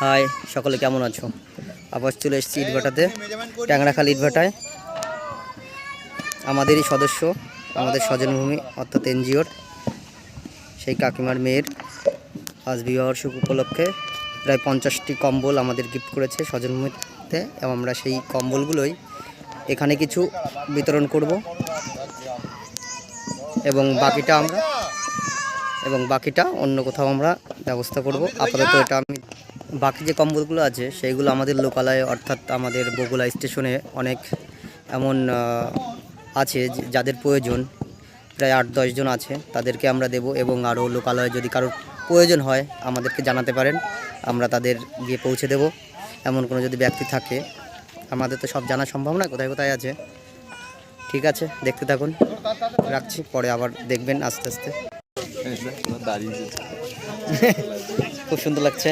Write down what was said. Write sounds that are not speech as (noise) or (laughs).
High, সকলে কেমন আছো? আবার চলে এসেছি ইটভাটাতে, ট্যাংরাখাল ইটভাটায়। আমাদেরই সদস্য, আমাদের স্বজনভূমি, অর্থাৎ এনজিওর, সেই কাকিমার মেয়ের। আজ বিবাহবার্ষিক উপলক্ষে প্রায় পঞ্চাশটি কম্বল আমাদের গিফট করেছে স্বজনভূমিতে, এবং আমরা সেই কম্বলগুলোই এখানে কিছু বিতরণ করব। এবং বাকিটা আমরা, এবং বাকিটা অন্য কোথাও আমরা ব্যবস্থা করব। আপাতত এটা আমি বাকি যে কম্বলগুলো আছে সেইগুলো আমাদের লোকালয়ে অর্থাৎ আমাদের বগুলা স্টেশনে অনেক এমন আছে যাদের প্রয়োজন। প্রায় আট দশজন আছে তাদেরকে আমরা দেব এবং আরও লোকালয়ে যদি কারোর প্রয়োজন হয় আমাদেরকে জানাতে পারেন। আমরা তাদের গিয়ে পৌঁছে দেব। এমন কোনো যদি ব্যক্তি থাকে আমাদের তো সব জানা সম্ভব না কোথায় কোথায় আছে। ঠিক আছে দেখতে থাকুন। রাখছি পরে আবার দেখবেন আস্তে আস্তে। (laughs) খুব সুন্দর লাগছে।